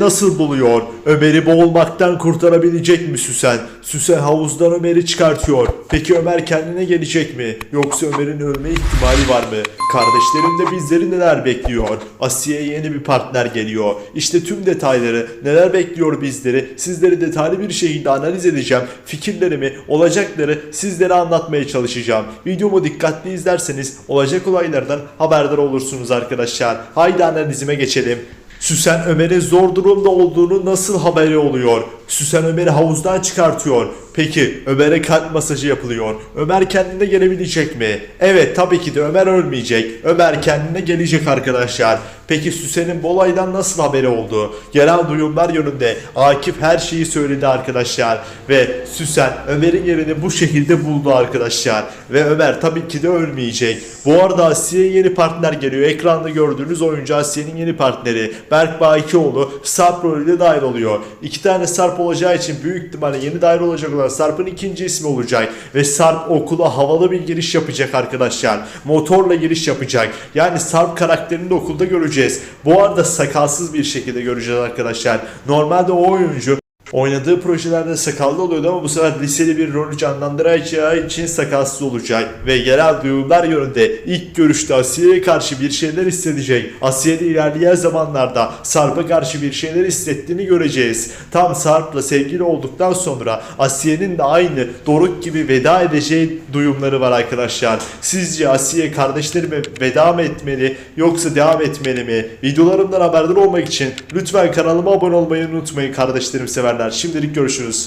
nasıl buluyor? Ömer'i boğulmaktan kurtarabilecek mi Süsen? Süsen havuzdan Ömer'i çıkartıyor. Peki Ömer kendine gelecek mi? Yoksa Ömer'in ölme ihtimali var mı? Kardeşlerim de bizleri neler bekliyor? Asiye'ye yeni bir partner geliyor. İşte tüm detayları neler bekliyor bizleri sizleri detaylı bir şekilde analiz edeceğim. Fikirlerimi, olacakları sizlere anlatmaya çalışacağım. Videomu dikkatli izlerseniz olacak olaylardan haberdar olursunuz arkadaşlar. Haydi analizime geçelim. Süsen Ömer'in zor durumda olduğunu nasıl haberi oluyor? Süsen Ömer'i havuzdan çıkartıyor. Peki Ömer'e kalp masajı yapılıyor. Ömer kendine gelebilecek mi? Evet tabii ki de Ömer ölmeyecek. Ömer kendine gelecek arkadaşlar. Peki Süsen'in bu olaydan nasıl haberi oldu? Gelen duyumlar yönünde Akif her şeyi söyledi arkadaşlar. Ve Süsen Ömer'in yerini bu şekilde buldu arkadaşlar. Ve Ömer tabii ki de ölmeyecek. Bu arada Asiye'ye yeni partner geliyor. Ekranda gördüğünüz oyuncu Asiye'nin yeni partneri. Berk Bakioğlu Sarp rolüyle dahil oluyor. İki tane Sarp olacağı için büyük ihtimalle yeni dahil olacak olan Sarp'ın ikinci ismi olacak. Ve Sarp okula havalı bir giriş yapacak arkadaşlar. Motorla giriş yapacak. Yani Sarp karakterini de okulda göreceğiz. Bu arada sakalsız bir şekilde göreceğiz arkadaşlar. Normalde o oyuncu Oynadığı projelerde sakallı oluyordu ama bu sefer liseli bir rolü canlandıracağı için sakalsız olacak. Ve yerel duyumlar yönünde ilk görüşte Asiye'ye karşı bir şeyler hissedecek. Asiye de ilerleyen zamanlarda Sarp'a karşı bir şeyler hissettiğini göreceğiz. Tam Sarp'la sevgili olduktan sonra Asiye'nin de aynı Doruk gibi veda edeceği duyumları var arkadaşlar. Sizce Asiye kardeşlerime veda mı etmeli yoksa devam etmeli mi? Videolarımdan haberdar olmak için lütfen kanalıma abone olmayı unutmayın kardeşlerim severler. Şimdilik görüşürüz.